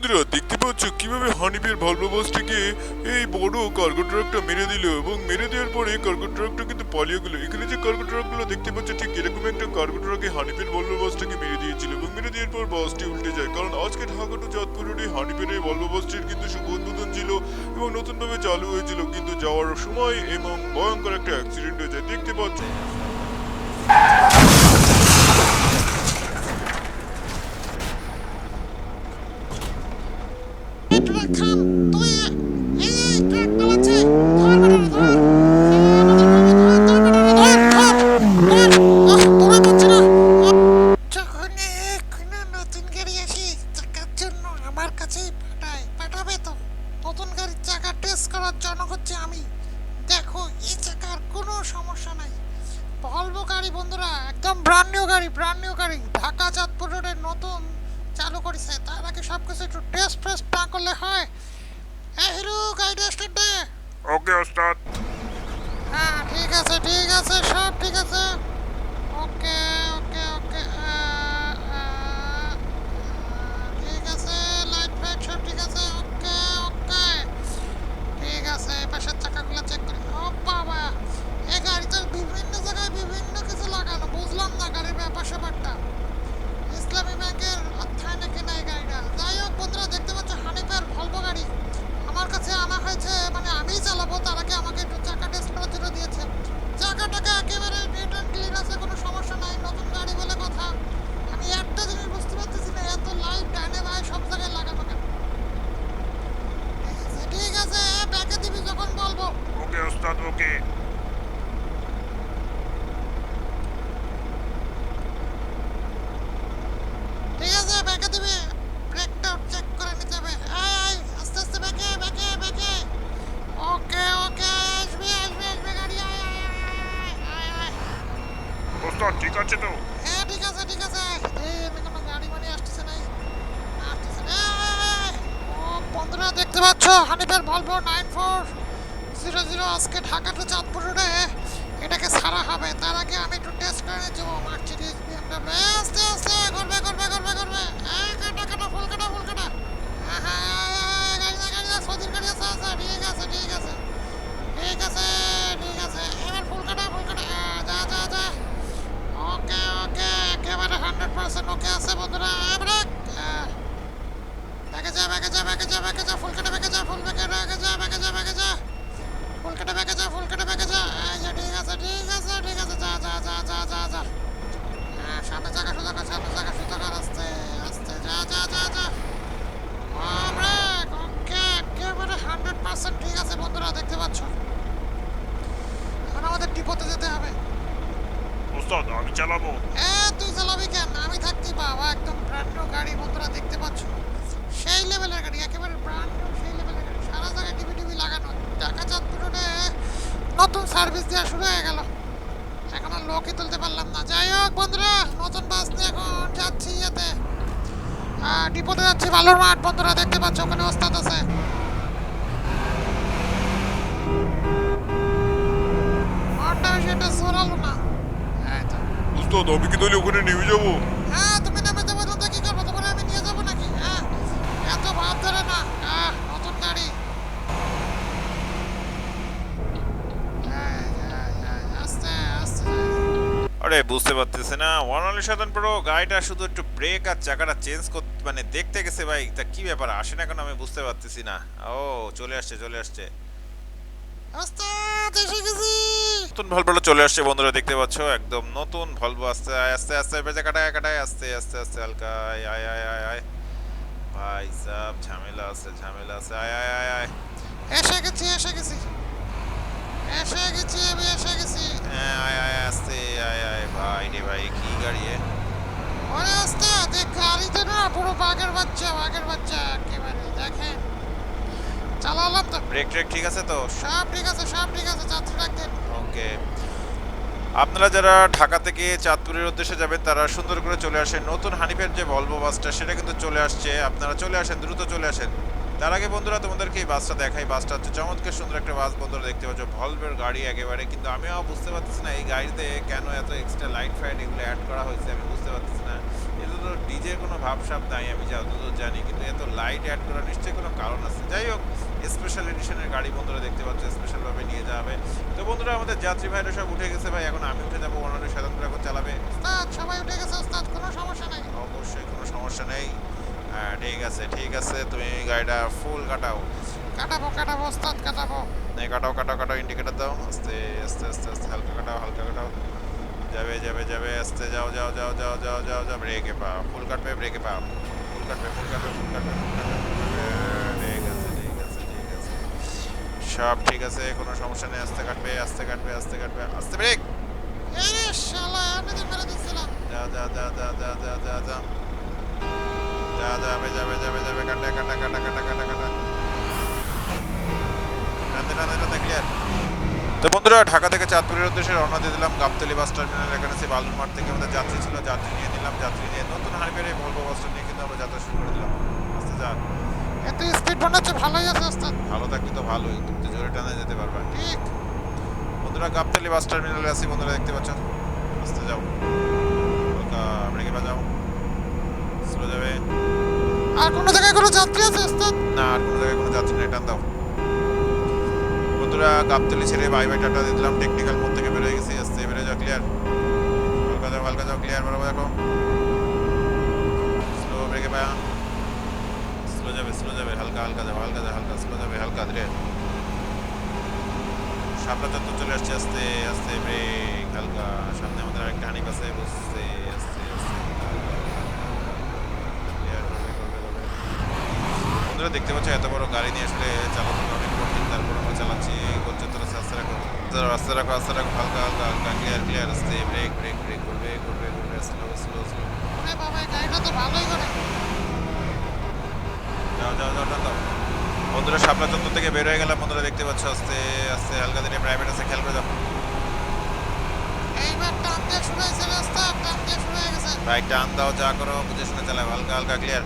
বন্ধুরা, দেখতে পাচ্ছ কীভাবে হানিফের ভলভো বাসটিকে এই বড় কার্গো ট্রাকটা মেরে দিল এবং মেরে দেওয়ার পরে কার্গো ট্রাকটা কিন্তু পালিয়ে গেল। এখানে যে কার্গো ট্রাকগুলো দেখতে পাচ্ছ, ঠিক এরকম একটা কার্গো ট্রাকে হানিফের ভলভো বাসটাকে মেরে দিয়েছিল এবং মেরে দেওয়ার পর বাসটি উল্টে যায়। কারণ আজকে ঢাকা টু চাঁদপুর রোডে হানিফের এই ভলভো বাসটির কিন্তু শুভ উদ্বোধন ছিল এবং নতুনভাবে চালু হয়েছিল, কিন্তু যাওয়ার সময় এবং ভয়ঙ্কর একটা অ্যাক্সিডেন্ট হয়ে যায়। দেখতে পাচ্ছ। ট্রাক থাম তুই এই এই ট্রাক পালাচ্ছে ধর বেটারে ধর যখন কোনো নতুন গাড়ি আসি চাকার জন্য আমার কাছেই পাঠায় পাঠাবে তো নতুন গাড়ির চাকা টেস্ট করার জন্য হচ্ছে আমি দেখো এই চাকার কোনো সমস্যা নাই ভলভো গাড়ি বন্ধুরা একদম ব্র্যান্ড নিউ গাড়ি ব্র্যান্ড নিউ গাড়ি ঢাকা চাঁদপুর রোডের নতুন চালু করেছে তার আগে সব কিছু একটু টেস্ট ফেস্ট না করলে হয় হ্যাঁ হিরো গাড়িটা স্টার্ট দে ওকে ওস্তাদ হ্যাঁ ঠিক আছে ঠিক আছে সব ঠিক আছে ওকে ওকে ওকে ঠিক আছে লাইট ফাইট সব ঠিক আছে ওকে ওকে ঠিক আছে পাশের চাকাগুলো চেক করি ও বাবা এই গাড়িটার বিভিন্ন জায়গায় বিভিন্ন কিছু লাগানো বুঝলাম না গাড়ির ব্যাপার স্যাপারটা ইসলামী ব্যাংকের অর্থায়নে কেনা এই গাড়িটা যাই হোক বন্ধুরা দেখতে পাচ্ছ হানিফের ভলভো গাড়ি আমার কাছে আনা হয়েছে মানে আমিই চালাবো তার আগে আমাকে একটু চাকা টেস্ট করার জন্য দিয়েছে চাকাটাকে একেবারে নিট অ্যান্ড ক্লিন আছে কোনো সমস্যা নাই নতুন গাড়ি বলে কথা আমি একটা জিনিস বুঝতে পারতেছি না এত লাইট ডাইনে বাই সব জায়গায় লাগানো কেন ঠিক আছে, ঠিক আছে ব্যাগে দিবি যখন বলব ওকে ওস্তাদ ওকে ঠিক আছে ব্যাগে দিবি ব্রেকটা চেক করে নিতে হবে আয় আয় আস্তে আস্তে ব্যাকে ব্যাকে ব্যাকে ওকে ওকে আসবে আসবে আসবে গাড়ি আয় আয় আয় আয় আয় আয় ওস্তাদ ঠিক আছে তো হ্যাঁ ঠিক আছে ঠিক আছে এই এমনি কোনো গাড়ি মানি আসতেছে নাই আসতেছে না এই, ও বন্ধুরা দেখতে পাচ্ছ হানিফের Volvo nine four zero zero আজকে ঢাকা টু চাঁদপুর এটাকে সারা হবে। তার আগে আমি একটু টেস্ট করে নিচ্ছি ও মার্সিডিজ বিএমডব্লিউ আস্তে আস্তে করবে করবে করবে করবে। এই কাটা কাটা ফুল কাটা ফুল কাটা। হ্যাঁ, হ্যাঁ, গাড়ি না গাড়ি না গাড়ি আছে আছে ঠিক আছে ঠিক আছে। ঠিক আছে ঠিক আছে। এবার ফুল কাটা ফুল কাটা। যা যা যা। ওকে ওকে একেবারে হান্ড্রেড পার্সেন্ট ওকে আছে বন্ধুরা। এবারে ব্যাগে যা ব্যাগে যা ব্যাগে যা ব্যাগে যা ফুল কেটে ব্যাগে যা ফুল ব্যাগে ব্যাগে যা ব্যাগে যা ব্যাগে যা ফুল কেটে ব্যাগে যা ফুল কেটে ব্যাগে যা এই যে ঠিক আছে ঠিক আছে ঠিক আছে যা যা যা যা যা যা হ্যাঁ সামনে চাকা সোজা কর সামনে চাকা সোজা কর আস্তে আস্তে যা যা যা যা ব্রেক ওকে একেবারে হান্ড্রেড পার্সেন্ট ঠিক আছে বন্ধুরা দেখতে পাচ্ছ এখন আমাদের ডিপোতে যেতে হবে ওস্তাদ আমি চালাবো এ তুই চালাবি কেন আমি থাকতে বাবা একদম ব্র্যান্ড নিউ গাড়ি বন্ধুরা দেখতে পাচ্ছ সেই লেভেলের গাড়ি একেবারে ব্র্যান্ড নিউ সেই লেভেলের গাড়ি সারা জায়গায় টিভি টিভি লাগানো ঢাকা চাঁদপুর রোডে নতুন সার্ভিস দেওয়া শুরু হয়ে গেল। এখন আর লোকই তুলতে পারলাম না। যাই হোক বন্ধুরা নতুন বাস নিয়ে এখন যাচ্ছি ইয়েতে। ডিপোতে যাচ্ছি বালুর মাঠ। বন্ধুরা দেখতে পাচ্ছ ওখানে ওস্তাদ আছে। মাঠটা বেশি সরালো না। এই তো ওস্তাদ কি তাহলে ওখানে নেমে যাব? হ্যাঁ তুমি নামে যাব তো কি করব তোমার আমি নিয়ে যাব নাকি হ্যাঁ এত ভাব ধরে না হ্যাঁ নতুন গাড়ি এই, এই, এই, আস্তে আস্তে আরে বুঝতে পারতেছে না। ওয়ানলি সাধন প্রো গাড়িটা শুধু একটু ব্রেক আর চাকাটা চেঞ্জ করতে মানে দেখতে গেছে ভাই তা কি ব্যাপার? আসে না কেন আমি বুঝতে পারতেছি না। ও চলে আসছে চলে আসছে। নতুন ভলভো চলে আসছে বন্ধুরা দেখতে পাচ্ছ? একদম নতুন ভলভো আস্তে আস্তে আস্তে বেজে কাটায় কাটায় আস্তে আস্তে আস্তে হালকা আয় আয় আয় আয় আয়। ভাই সাব ঝামেলা আছে ঝামেলা আছে আয় আয় আয় আয়। এসে গেছি এসে গেছি। এসে গেছি আমি এসে গেছি। হ্যাঁ আয় আয় আস্তে আয় আয় ভাই রে ভাই কি গাড়ি এ? ওরে আস্তে দেখ গাড়িতে না পুরো বাঘের বাচ্চা বাঘের বাচ্চা একেবারে দেখেন। চালালাম তো। ব্রেক ট্রেক ঠিক আছে তো? সব ঠিক আছে সব ঠিক আছে যাত্রী রাখতেন ওকে। আপনারা যারা ঢাকা থেকে চাঁদপুরের উদ্দেশ্যে যাবেন তারা সুন্দর করে চলে আসেন। নতুন হানিফের যে ভলভো বাসটা সেটা কিন্তু চলে আসছে। আপনারা চলে আসেন দ্রুত চলে আসেন। তার আগে বন্ধুরা তোমাদেরকে এই বাসটা দেখাই। বাসটা হচ্ছে চমৎকার সুন্দর একটা বাস। বন্ধুরা দেখতে পাচ্ছ ভলভের গাড়ি একেবারে। কিন্তু আমিও বুঝতে পারতেছি না এই গাড়িতে কেন এত এক্সট্রা লাইট ফাইট এগুলো অ্যাড করা হয়েছে আমি বুঝতে পারতেছি না। এটা তো ডিজে কোনো ভাবসাব নাই আমি যতদূর জানি। কিন্তু এত লাইট অ্যাড করার নিশ্চয়ই কোনো কারণ আছে। যাই হোক স্পেশাল এডিশনের গাড়ি বন্ধুরা দেখতে পাচ্ছ স্পেশালভাবে নিয়ে যাওয়া হবে। তো বন্ধুরা আমাদের যাত্রী ভাইরা সব উঠে গেছে ভাই। এখন আমি উঠে যাব ওনারা সাধারণ চালাবে। সবাই উঠে গেছে কোনো সমস্যা নেই। অবশ্যই কোনো সমস্যা নেই। হ্যাঁ ঠিক আছে ঠিক আছে তুমি গাড়িটা ফুল কাটাও। কাটাবো কাটাবো ওস্তাদ কাটাবো। নে কাটাও কাটাও কাটাও ইন্ডিকেটর দাও। আস্তে আস্তে আস্তে আস্তে হালকা কাটাও হালকা কাটাও। যাবে যাবে যাবে আস্তে যাও যাও যাও যাও যাও যাও যাও ব্রেকে পাও ফুল কাটবে ব্রেকে পাও ফুল কাটবে ফুল কাটবে ফুল কাটবে ফুল ফুল ঠিক আছে ঠিক আছে ঠিক আছে। সব ঠিক আছে কোনো সমস্যা নেই আস্তে কাটবে আস্তে কাটবে আস্তে কাটবে আস্তে ব্রেক শালা আমি তো দিচ্ছিলাম যা যা যা যা যা যা যা। যা যাবে যাবে যাবে যাবে কাটা কাটা কাটা কাটা কাটা কাটা টানতে টানতে টানতে ক্লিয়ার তো বন্ধুরা ঢাকা থেকে চাঁদপুরের উদ্দেশ্যে রওনা দিয়ে দিলাম গাবতলি বাস টার্মিনাল এখানে সে বালুর মাঠ থেকে আমাদের যাত্রী ছিল যাত্রী নিয়ে নিলাম যাত্রী নিয়ে নতুন এই ভলভো বাসটা নিয়ে কিন্তু আমরা যাত্রা শুরু করে দিলাম। আস্তে যা। এত স্পিড হচ্ছে ভালোই আছে ওস্তাদ ভালো থাকলে তো ভালোই তুমি কিন্তু জোরে টানে যেতে পারবা। ঠিক। বন্ধুরা গাবতলি বাস টার্মিনালে আছি বন্ধুরা দেখতে পাচ্ছ। আস্তে যাও। হালকা ব্রেকে বাজাও। স্লো যাবে। আর কোনো জায়গায় কোনো যাত্রী আছে না আর কোনো জায়গায় কোনো যাত্রী নেই টান দাও। বন্ধুরা গাবতলি ছেড়ে বাই বাই টাটা দিয়ে দিলাম। টেকনিক্যাল মোড থেকে বেরোয় গেছি আস্তে বেরোয় যাও ক্লিয়ার হালকা যাও হালকা যাও ক্লিয়ার বরাবর দেখো স্লো ব্রেকে পায়া। স্লো যাবে স্লো যাবে হালকা হালকা যাবে হালকা যাবে হালকা স্লো যাবে হালকা ধীরে। সামনে চত্বর চলে আসছে আস্তে আস্তে ব্রেক হালকা। সামনে আমাদের আরেকটা হানিক আছে বুঝতে আস্তে আস্তে ক্লিয়ার করবে করবে করবে বন্ধুরা দেখতে পাচ্ছ এত বড় গাড়ি নিয়ে আসলে চালাতে অনেক কঠিন। তারপর আমরা চালাচ্ছি গোলচত্বর আছে আস্তে রাখো। আস্তে রাখো আস্তে রাখো হালকা হালকা হালকা ক্লিয়ার ক্লিয়ার আস্তে ব্রেক ব্রেক ব্রেক করবে করবে করবে স্লো স্লো স্লো বাবা এই গাড়িটা তো ভালোই করে। যাও যাও যাও টান দাও বন্ধুরা শাপলা চত্বর থেকে বের হয়ে গেলাম। বন্ধুরা দেখতে পাচ্ছ আস্তে আস্তে হালকা দিনে প্রাইভেট আছে খেয়াল করে যাও। এইবার টান দিয়ে শুরু হয়েছে রে ওস্তাদ টান দিয়ে শুরু হয়ে গেছে। বাইক টান দাও যা করো বুঝে শুনে চালাও হালকা হালকা ক্লিয়ার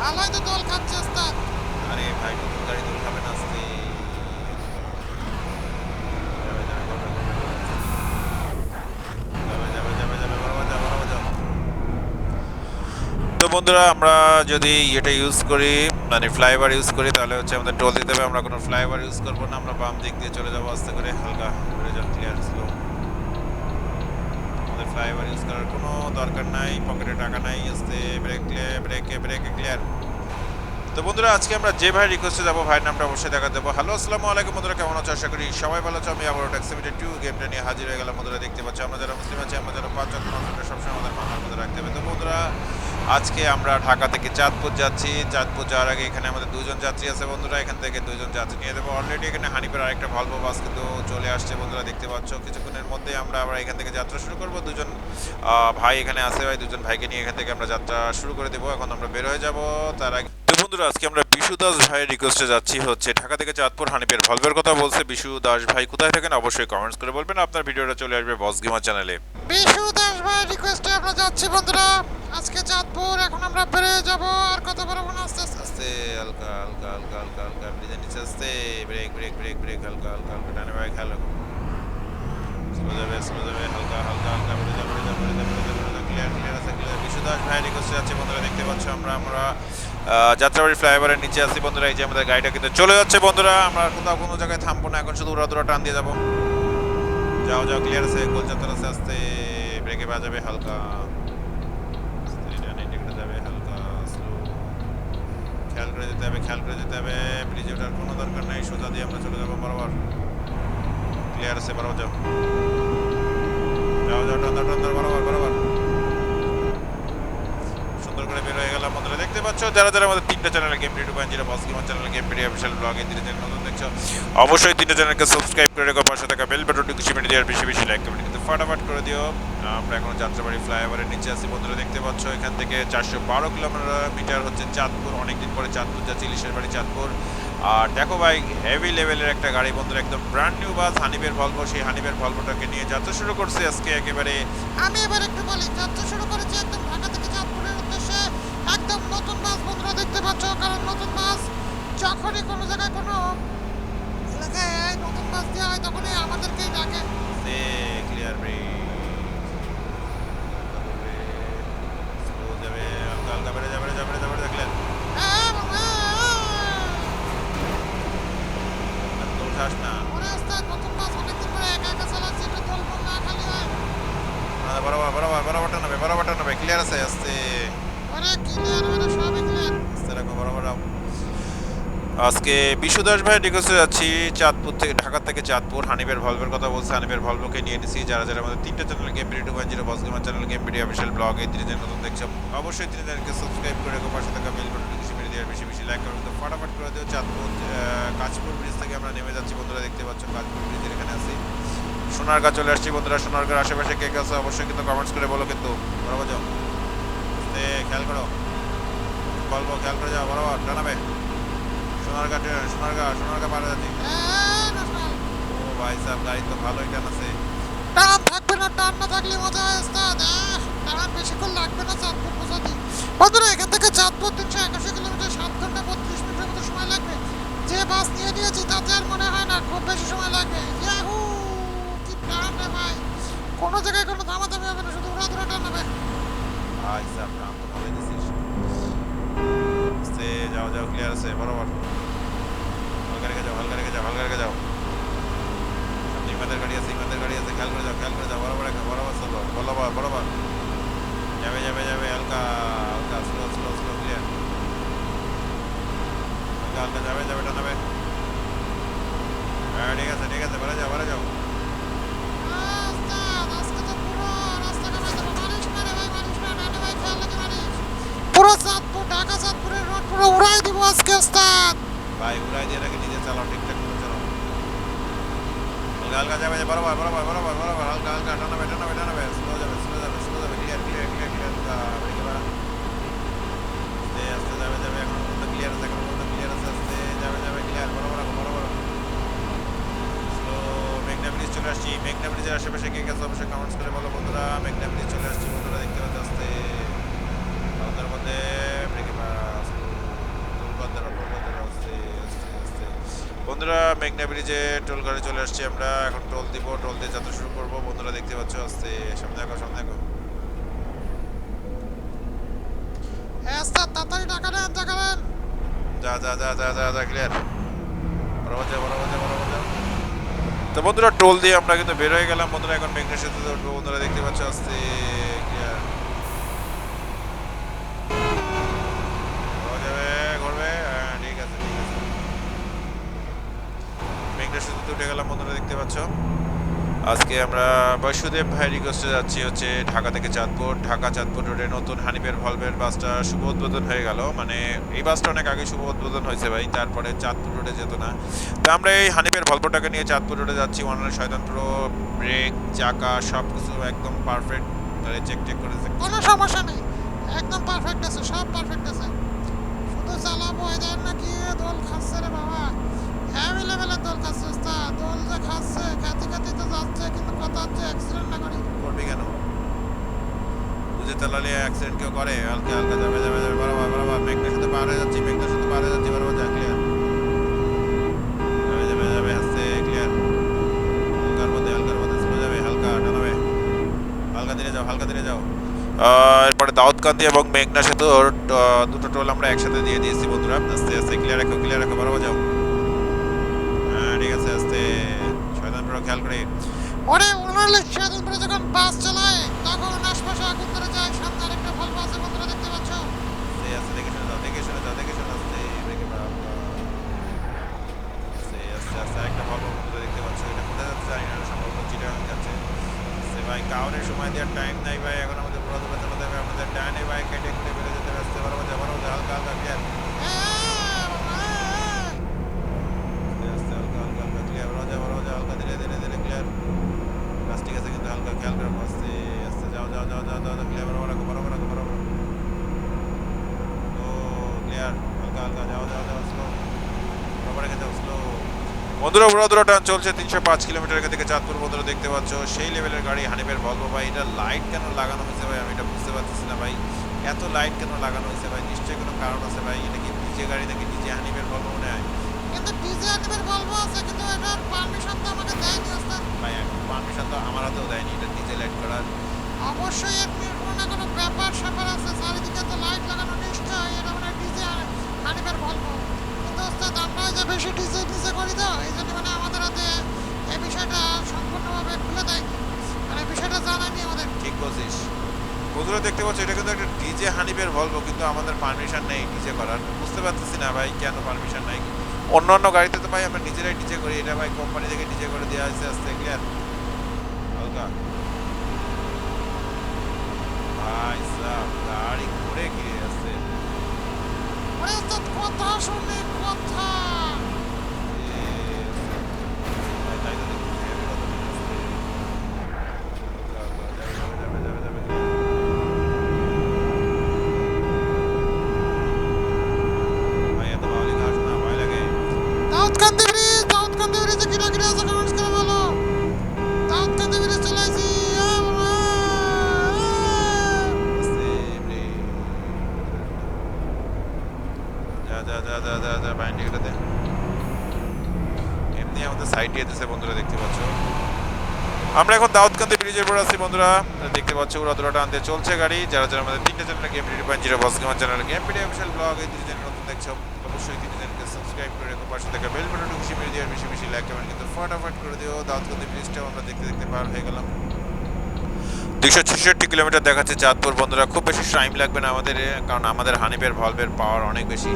তো খাচ্ছে আরে ভাই গাড়ি খাবে না যাও তো বন্ধুরা আমরা যদি এটা ইউজ করি মানে ফ্লাইওভার ইউজ করি তাহলে হচ্ছে আমাদের টোল দিতে হবে আমরা কোনো ফ্লাইওভার ইউজ করব না আমরা বাম দিক দিয়ে চলে যাব আস্তে করে হালকা করে ক্লিয়ার ফ্লাইওভার ইউজ করার কোনো দরকার নাই পকেটে টাকা নাই আসতে ব্রেক ব্রেকে ব্রেকে ক্লিয়ার তো বন্ধুরা, আজকে আমরা যে ভাই রিকোয়েস্টে যাব, ভাইয়ের নামটা অবশ্যই দেখা দেবো হ্যালো আসসালামু আলাইকুম বন্ধুরা, কেমন আছো? আশা করি সবাই ভালো আছো। আমি আবার ট্যাক্সিমিটার টু গেমটা নিয়ে হাজির হয়ে গেলাম। বন্ধুরা, দেখতে পাচ্ছি, আমরা যারা মুসলিম আছে, আমরা যারা পাঁচ সবসময় আমাদের মাথার মধ্যে রাখতে হবে। তো বন্ধুরা আজকে আমরা ঢাকা থেকে চাঁদপুর যাচ্ছি। চাঁদপুর যাওয়ার আগে এখানে আমাদের দুজন যাত্রী আছে বন্ধুরা। এখান থেকে দুজন যাত্রী নিয়ে দেবো অলরেডি এখানে হানিপুর আরেকটা ভলভো বাস কিন্তু চলে আসছে বন্ধুরা, দেখতে পাচ্ছ। কিছুক্ষণের মধ্যে আমরা আবার এখান থেকে যাত্রা শুরু করব। দুজন ভাই এখানে আছে ভাই। দুজন ভাইকে নিয়ে এখান থেকে আমরা যাত্রা শুরু করে দেবো। এখন আমরা বের হয়ে যাব। তার আগে বন্ধুরা, আজকে আমরা বিশু দাস ভাইয়ের রিকোয়েস্টে যাচ্ছি হচ্ছে ঢাকা থেকে চাঁদপুর হানিপের ভলভের কথা বলছে। বিশু দাস ভাই কোথায় থাকেন? অবশ্যই কমেন্টস করে বলবেন। আপনার ভিডিওটা চলে আসবে বস গেমার চ্যানেলে বিশু দাস ভাই রিকোয়েস্টে আমরা যাচ্ছি, বন্ধুরা। আজকে চাঁদপুর, এখন আমরা বেরিয়ে যাব। আর কত বড় মনে আস্তে আস্তে হালকা হালকা হালকা হালকা হালকা ব্রিজের নিচে আস্তে। ব্রেক ব্রেক ব্রেক ব্রেক হালকা হালকা হালকা, ডানে বাইক স্লো যাবে হালকা হালকা হালকা বেড়ে যাবে বেড়ে যাবে বেড়ে ক্লিয়ার ক্লিয়ার আছে ক্লিয়ার বিশু দাস ভাই রিকোয়েস্টে যাচ্ছে, বন্ধুরা, দেখতে পাচ্ছ আমরা আমরা যাত্রাবাড়ি ফ্লাইওভারের নিচে আছি বন্ধুরা, এই যে আমাদের গাড়িটা কিন্তু চলে যাচ্ছে বন্ধুরা। আমরা কোথাও কোনো জায়গায় থামবো না, এখন শুধু উড়া দুরা টান দিয়ে যাব। যাও যাও ক্লিয়ার আছে গোল যাত্রা আছে আস্তে ব্রেকে বাজাবে হালকা। যাবে হালকা স্লো খেয়াল করে যেতে হবে, খেয়াল করে যেতে হবে ব্রিজে ওঠার কোনো দরকার নেই, সোজা দিয়ে আমরা চলে যাব বরাবর। ক্লিয়ার আছে, বরাবর যাও। যাও যাও টান্দার টান্দার বরাবর বরাবর সুন্দর করে বের হয়ে গেলাম বন্ধুরা দেখতে পাচ্ছ? যারা যারা আমাদের তিনটা channel game two point zero boss gamer channel game video official blog এই তিনটে চ্যানেল নতুন দেখছ, অবশ্যই তিনটে চ্যানেলকে সাবস্ক্রাইব করে রেখো, পাশে থাকা বেল বাটনটি কিছু মিনিট দেওয়ার বেশি বেশি লাইক কমেন্ট কিন্তু ফাটাফাট করে দিও। আমরা এখন যাত্রাবাড়ি ফ্লাইওভারের নিচে আছি, বন্ধুরা দেখতে পাচ্ছ, এখান থেকে চারশো বারো কিলোমিটার হচ্ছে চাঁদপুর, অনেকদিন পরে চাঁদপুর যাচ্ছি, ইলিশের বাড়ি চাঁদপুর। আর দেখো ভাই হেভি লেভেলের একটা গাড়ি, বন্ধুরা, একদম ব্র্যান্ড নিউ বাস হানিবের ভলভো সেই হানিবের ভলভোটাকে নিয়ে যাত্রা শুরু করছে আজকে একেবারে। আমি এবার একটু বলি, যাত্রা শুরু করেছি একদম ঢাকা একদম নতুন মাছ, বন্ধুরা দেখতে পাচ্ছ, কারণ নতুন মাছ যখনই কোনো জায়গায় কোনো এলাকায় নতুন মাছ দেওয়া হয়, তখনই আমাদেরকেই ডাকে। ক্লিয়ার ব্রেক আজকে বিশু দাস ভাই রিকোয়েস্টে যাচ্ছি চাঁদপুর থেকে ঢাকা থেকে চাঁদপুর। হানিফের ভলভের কথা বলছে হানিফের ভলভকে নিয়ে নিছি। যারা যারা আমাদের তিনটা channel game two one zero boss gamer channel game video official blog এই তিনজন নতুন দেখছ অবশ্যই তিন চ্যানেলকে সাবস্ক্রাইব করে রেখো পাশে থাকা বেল বাটন বেশি মেরে দেওয়ার বেশি বেশি লাইক করো। তো ফটাফট করে দিও চাঁদপুর আহ, কাঁচপুর ব্রিজ থেকে আমরা নেমে যাচ্ছি। বন্ধুরা দেখতে পাচ্ছ কাঁচপুর ব্রিজের এখানে আছি। সোনারগাঁ চলে আসছি বন্ধুরা। সোনারগাঁর আশেপাশে কে কে আছে অবশ্যই কিন্তু কমেন্টস করে বলো কিন্তু। বরাবর যাও। খেয়াল করো। বলব খেয়াল করে যাও বরাবর। জানাবে সোনারগাঁ ট্রেন সোনারগাঁ সোনারগাঁ পারে যাচ্ছি। এ, ও ভাই সাহেব গাড়ি তো ভালোই টান আছে। টান থাকবে না টান না থাকলে মজা আহ, টান বেশিক্ষণ লাগবে না চাঁদপুর পৌঁছাতে বন্ধুরা এখান থেকে চাঁদপুর তিনশো একাশি কিলোমিটার সাত ঘণ্টা বত্রিশ মিনিটের মতো সময় লাগবে। যে বাস নিয়ে নিয়েছি তাতে আর মনে হয় না খুব বেশি সময় লাগবে। ইয়াহু কি টান রে ভাই। কোনো জায়গায় কোনো দামাদামি হবে না শুধু উড়া ধরে টান হবে। ভাই সাহেব টান তো ভালোই দিছিস। যাও যাও ক্লিয়ার আছে বরাবর হালকা রেখে যাও হালকা রেখে যাও হালকা রেখে যাও সামনে ইমাদের গাড়ি আছে ইমাদের গাড়ি আছে খেয়াল করে যাও খেয়াল করে যাও বরাবর রেখে বরাবর চলো বরাবর বরাবর যাবে যাবে যাবে হালকা হালকা স্লো স্লো স্লো ক্লিয়ার হালকা হালকা যাবে যাবে টানাবে হ্যাঁ ঠিক আছে ঠিক আছে বাড়া যাও বাড়া যাও ওস্তাদ, আজকে তো পুরো রাস্তাটা বেঁধে দেবো। মালিশ না রে ভাই, মালিশ না, নাহলে ভাই খেয়াল রাখে মালিশ। পুরো চাঁদপুর ঢাকা চাঁদপুরের রোড পুরো উড়াই দিব আজকে ওস্তাদ ভাই উড়াই দিয়ে রাখে নিজে চালাও ঠিকঠাক করে চালাও হালকা হালকা যাবে বরাবর বরাবর বরাবর বরাবর হালকা হালকা টানাবে টানাবে টানাবে স্লো যাবে স্লো যাবে স্লো যাবে ক্লিয়ার ক্লিয়ার ক্লিয়ার ক্লিয়ার ব্রেকে বাড়া আস্তে আস্তে যাবে যাবে এখন পর্যন্ত ক্লিয়ার আছে এখন পর্যন্ত ক্লিয়ার আছে আস্তে যাবে যাবে ক্লিয়ার বরাবর রাখো বরাবর স্লো মেঘনা ব্রিজ চলে আসছি মেঘনা ব্রিজের আশেপাশে কে গেছে অবশ্যই কমেন্টস করে বলো বন্ধুরা মেঘনা ব্রিজ চলে আসছি বন্ধুরা দেখতে পাচ্ছি আস্তে রাস্তার মধ্যে ব্রেকে বাড়া তোলবাদ্দার তোলবাদ্দার আস্তে আস্তে আস্তে বন্ধুরা মেঘনা ব্রিজে টোল গাড়ি চলে আসছি আমরা এখন টোল দিব টোল দিয়ে যাত্রা শুরু করব। বন্ধুরা দেখতে পাচ্ছ আস্তে সামনে দেখো সামনে দেখো। হ্যাঁ তাড়াতাড়ি টাকা নেন টাকা নেন। যা যা যা যা যা যা ক্লিয়ার বরাবর যা বরাবর যা বরাবর যা। তো বন্ধুরা টোল দিয়ে আমরা কিন্তু বের হয়ে গেলাম। বন্ধুরা এখন মেঘনা সেতুতে বন্ধুরা দেখতে পাচ্ছ আস্তে ক্লিয়ার যাবে ঘুরবে হ্যাঁ, ঠিক আছে ঠিক আছে উঠে গেলাম, বন্ধুরা দেখতে পাচ্ছ। আজকে আমরা বৈষ্ণদেব ভাই রিকোয়েস্টে যাচ্ছি, হচ্ছে ঢাকা থেকে চাঁদপুর। ঢাকা চাঁদপুর রোডে নতুন হানিফের ভলভের বাসটা শুভ উদ্বোধন হয়ে গেল। মানে এই বাসটা অনেক আগে শুভ উদ্বোধন হয়েছে ভাই, তারপরে চাঁদপুর রোডে যেত না। তো আমরা এই হানিফের ভলভটাকে নিয়ে চাঁদপুর রোডে যাচ্ছি। ওয়ানের শয়তান প্রো ব্রেক চাকা সব কিছু একদম পারফেক্ট তাহলে চেক চেক করে check কোনো সমস্যা নেই। একদম পারফেক্ট আছে, সব পারফেক্ট আছে। শুধু চালাবো, এদের নাকি দোল খাচ্ছে রে বাবা হ্যাভি লেভেলের দোল খাচ্ছে ওস্তাদ দোল যে খাচ্ছে খাতে খাতে তো যাচ্ছে কিন্তু কথা হচ্ছে অ্যাক্সিডেন্ট না করি করবি কেন বুঝে চালালে অ্যাক্সিডেন্ট কেউ করে হালকা হালকা যাবে যাবে যাবে বরাবর বরাবর। মেঘনার সাথে পার হয়ে যাচ্ছি মেঘনার সাথে পার হয়ে যাচ্ছি বরাবর যা ক্লিয়ার যাবে যাবে যাবে আস্তে ক্লিয়ার হালকার মধ্যে হালকার মধ্যে স্লো যাবে হালকা টানাবে। হালকা ধীরে যাও হালকা ধীরে যাও। এরপরে দাউদকান্দি এবং মেঘনা আহ, দুটো টোল আমরা একসাথে দিয়ে দিয়েছি বন্ধুরা। আস্তে আস্তে ক্লিয়ার রাখো ক্লিয়ার রাখো বরাবর যাও। হ্যাঁ ঠিক আছে আস্তে। শয়তান বড় খেয়াল করে। ওরে স্বাধীন করে যখন বাস চালায় তখন আশপাশে আগুন ধরে যায় সামনে আরেকটা ভলভো আছে বন্ধুরা দেখতে পাচ্ছ আস্তে আস্তে দেখে শুনে যাও দেখে শুনে যাও দেখে শুনে আস্তে ব্রেকে মারা আস্তে আস্তে আস্তে একটা ভালো বন্ধু দেখতে পাচ্ছ এটা কোথায় যাচ্ছে জানি না সম্ভবত চিটাগাং যাচ্ছে আস্তে ভাই কাউরের সময় দেওয়ার টাইম নাই ভাই এখন আমাদের পুরো দূরে চালাতে হবে আমাদের ডাইনে ভাই কেটে কুটে বেরো যেতে হবে আস্তে বরাবর যা বরাবর যা, হালকা হালকা ক্লিয়ার এ, বাবা, এ, এ। আস্তে আস্তে হালকা হালকা হালকা ক্লিয়ার বরাবর যা বরাবর যা হালকা ধীরে ধীরে ধীরে ক্লিয়ার বাস ঠিক আছে কিন্তু হালকা খেয়াল করে আস্তে আস্তে যাও যাও যাও যাও যাও ক্লিয়ার বরাবর রাখো বরাবর রাখো বরাবর ও ক্লিয়ার হালকা হালকা যাও যাও যাও স্লো বরাবর রেখে যাও স্লো বন্ধুরা বড় টান চলছে তিনশো পাঁচ কিলোমিটার এখান থেকে চাঁদপুর বন্ধুরা দেখতে পাচ্ছ। সেই লেভেলের গাড়ি হানিফের ভলভো ভাই এটা লাইট কেন লাগানো হয়েছে ভাই? আমি এটা বুঝতে পারতেছি না ভাই। এত লাইট কেন লাগানো হয়েছে ভাই? নিশ্চয়ই কোনো কারণ আছে ভাই? এটা কি নিজে গাড়ি নাকি নিজে হানিফের ভলভো মনে হয়? কিন্তু ডিজে আনিমের ভলভো আছে কিন্তু এটার পারমিশন তো আমাকে দেয়নি ওস্তাদ। ভাই পারমিশন তো আমার হাতেও দেয়নি এটা নিজে লাইট করার। অবশ্যই এর কোনো না কোনো ব্যাপার স্যাপার আছে চারিদিকে তো লাইট লাগানো এটা মানে ডিজে হানিফের ভলভো ওস্তাদ আমরা যে বেশি ডিজে ডিজে করি তো এই জন্য মানে আমাদের হাতে এই বিষয়টা সম্পূর্ণভাবে খুলে দেয়নি মানে বিষয়টা জানায়নি আমাদের। ঠিক বলছিস। বন্ধুরা, দেখতে পাচ্ছ, এটা কিন্তু একটা ডিজে হানিফের ভলভো কিন্তু আমাদের পারমিশন নেই ডিজে করার। বুঝতে পারতেছি না ভাই, কেন পারমিশন নাই? অন্য অন্য গাড়িতে তো ভাই আমরা নিজেরাই ডিজে করি, এটা ভাই কোম্পানি থেকে ডিজে করে দেওয়া হয়েছে আস্তে ক্লিয়ার হালকা। ভাই সাহ, গাড়ি ঘুরে গিয়ে ওরে তো কথা শুনে কথা এমনি আমাদের সাইড দিতেছে বন্ধুরা, দেখতে পাচ্ছ। আমরা এখন দাউদকান্দি ব্রিজের উপর আছি বন্ধুরা। দেখতে পাচ্ছ উড়াদুরা আনতে চলছে গাড়ি। যারা যারা আমাদের তিনটে channel game video point zero boss gamer channel game video official blog এই দুই চ্যানেল নতুন দেখছ, অবশ্যই তিন চ্যানেলকে সাবস্ক্রাইব করে রেখো। পাশে থাকা বেল বাটনটা খুশি মেরে দিয়ে বেশি বেশি লাইক কমেন্ট কিন্তু ফটাফট করে দিও। দাউদকান্দি ব্রিজটাও আমরা দেখতে দেখতে পার হয়ে গেলাম। দুইশো ছেষট্টি কিলোমিটার দেখাচ্ছে চাঁদপুর। বন্ধুরা, খুব বেশি টাইম লাগবে না আমাদের, কারণ আমাদের হানিপের ভলভের পাওয়ার অনেক বেশি।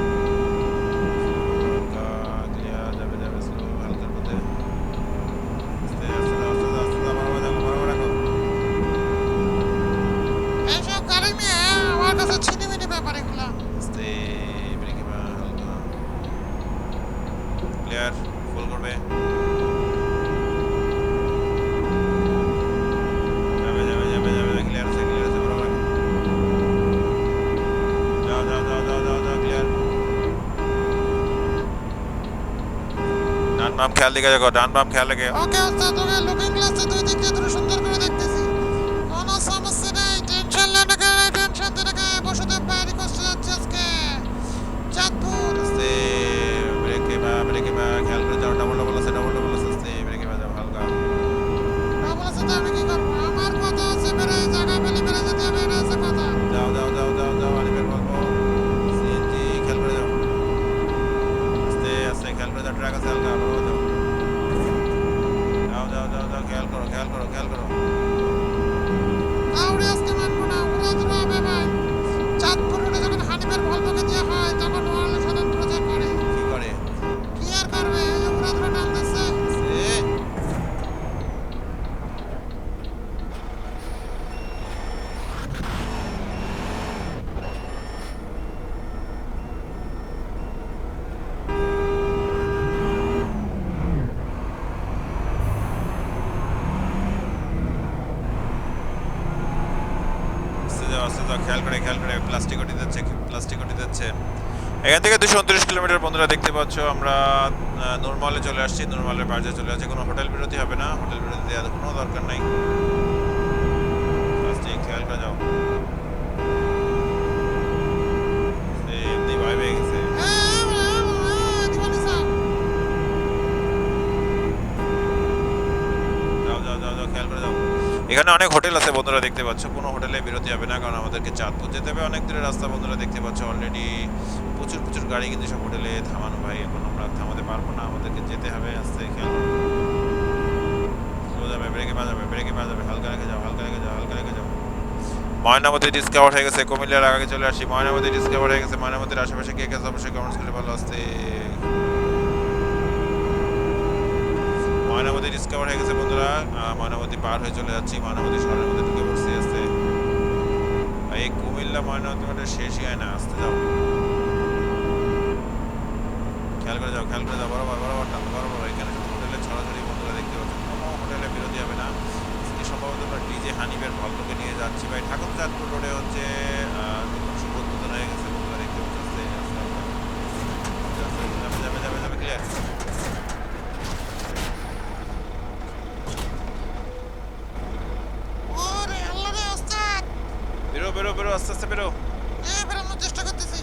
খেয়াল দিকে দেখো ডান বাম খেয়াল রেখে ওকে ওস্তাদ ওকে লুকিং গ্লাসে এখান থেকে দুশো উনত্রিশ কিলোমিটার বন্ধুরা দেখতে পাচ্ছ, আমরা নর্মালে চলে আসছি নর্মালের বাজে চলে আসছি। কোনো হোটেল বিরতি হবে না, হোটেল বিরতি দেওয়ার কোনো দরকার নাই। খেয়াল করে যাও। এমনি ভয় পেয়ে গেছে। যাও যাও যাও যাও, খেয়াল করে যাও। এখানে অনেক হোটেল আছে বন্ধুরা, দেখতে পাচ্ছ। কোনো হোটেলে বিরতি হবে না, কারণ আমাদেরকে চাঁদপুর যেতে হবে। অনেক দূরের রাস্তা বন্ধুরা, দেখতে পাচ্ছ অলরেডি প্রচুর প্রচুর গাড়ি কিন্তু সব হোটেলে থামানো। ভাই, এখন আমরা থামাতে পারব না, আমাদেরকে যেতে হবে, আস্তে খেয়াল যাবে ব্রেকে বাজাবে ব্রেকে বাজাবে, হালকা রেখে যাও, হালকা রেখে যাও, হালকা রেখে যাও। ময়নামতি ডিসকাউন্ট হয়ে গেছে, কুমিল্লার আগে চলে আসি। ময়নামতি ডিসকাউন্ট হয়ে গেছে, ময়নামতির আশেপাশে কে গেছে অবশ্যই কমেন্টস করে ভালো আসতে। ময়নামতি ডিসকভার হয়ে গেছে বন্ধুরা। ময়নামতি পার হয়ে চলে যাচ্ছি। ময়নামতি শহরের মধ্যে ঢুকে পড়ছি আসতে এই কুমিল্লা ময়নামতি মাঠে শেষই হয় না। আসতে যাও। খেয়াল করে যাও, খেয়াল করে যাও। বরাবর বরাবর টান, বরাবর। এখানে শুধু হোটেলে ছড়াছড়ি বন্ধুরা দেখতে পাচ্ছেন। কোনো হোটেলে বিরতি হবে না। সম্ভবত ডিজে হানিবের ভল্টকে নিয়ে যাচ্ছি। ভাই ঠাকুর চাঁদপুর রোডে হচ্ছে আহ, নতুন শুভ উদ্বোধন হয়ে গেছে বন্ধুরা দেখতে পাচ্ছেন আস্তে আস্তে আস্তে আস্তে যাবে যাবে যাবে যাবে ক্লিয়ার ওরে আল্লাহ রে ওস্তাদ বেরো বেরো বেরো আস্তে আস্তে বেরো এ বেরোনোর চেষ্টা করতেছি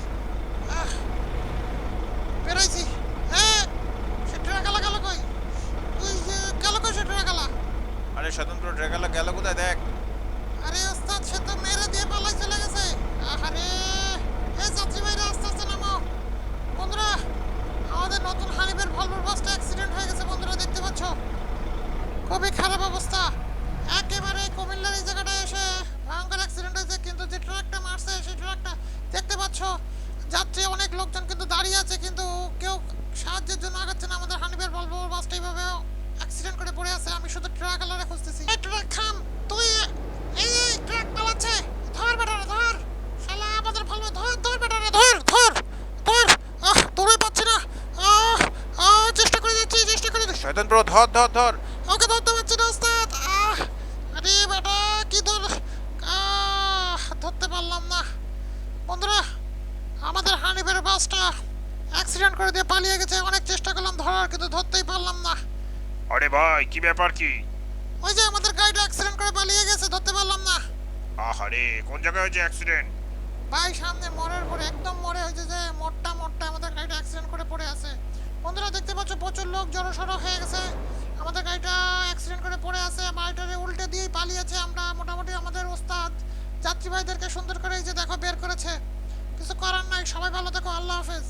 আহ, বেরোইছি হ্যাঁ সেটা গেল গেল কই ওই যে গেল কই সেটা গেল আরে স্বতন্ত্র ড্রাগালা গেল কোথায় দেখ আরে ওস্তাদ সে তো মেরে দিয়ে পালাই চলে গেছে আরে এই যাত্রী ভাইরা আস্তে আস্তে নামো বন্ধুরা আমাদের নতুন হানিফের ভলভোর বাসটা অ্যাক্সিডেন্ট হয়ে গেছে বন্ধুরা দেখতে পাচ্ছ খুবই খারাপ অবস্থা একেবারে কুমিল্লার এই জায়গাটায় এসে ভয়ঙ্কর অ্যাক্সিডেন্ট হয়েছে কিন্তু যে ট্রাকটা মারছে সেই ট্রাকটা দেখতে পাচ্ছ যাত্রী অনেক লোকজন কিন্তু দাঁড়িয়ে আছে কিন্তু কেউ সাহায্যের জন্য আগাচ্ছে না আমাদের হানিফের ভলভো বাসটা এইভাবে অ্যাক্সিডেন্ট করে পড়ে আছে আমি শুধু ট্রাক আলারে খুঁজতেছি এই ট্রাক থাম তুই এই এই ট্রাক পালাচ্ছে ধর বেটারে ধর শালা আমাদের ভলভো ধর ধর বেটারে ধর ধর ধর আহ দৌড়ে পাচ্ছি না আহ আহ চেষ্টা করে যাচ্ছি চেষ্টা করে যাচ্ছি শয়তান প্রো ধর ধর ধর ওকে ধরতে পারছি না ওস্তাদ। আহ আরে বেটা কি ধর ধরতে পারলাম না। বন্ধুরা আমাদের হানিফের বাসটা অ্যাক্সিডেন্ট করে দিয়ে পালিয়ে গেছে। অনেক চেষ্টা করলাম ধরার কিন্তু ধরতেই পারলাম না। আরে ভাই কি ব্যাপার কি? ওই যে আমাদের গাড়িটা অ্যাক্সিডেন্ট করে পালিয়ে গেছে ধরতে পারলাম না। আহারে কোন জায়গায় হয়েছে অ্যাক্সিডেন্ট ভাই সামনে মরের পরে একদম মরে হয়েছে যে মোটটা মোটটা আমাদের গাড়িটা অ্যাক্সিডেন্ট করে পড়ে আছে। বন্ধুরা দেখতে পাচ্ছ প্রচুর লোক জড়সড় হয়ে গেছে। আমাদের গাড়িটা অ্যাক্সিডেন্ট করে পড়ে আছে মালটারে উল্টে দিয়েই পালিয়েছে আমরা। মোটামুটি আমাদের ওস্তাদ যাত্রী ভাইদেরকে সুন্দর করে এই যে দেখো বের করেছে। কিছু করার নাই, সবাই ভালো দেখো আল্লাহ হাফেজ।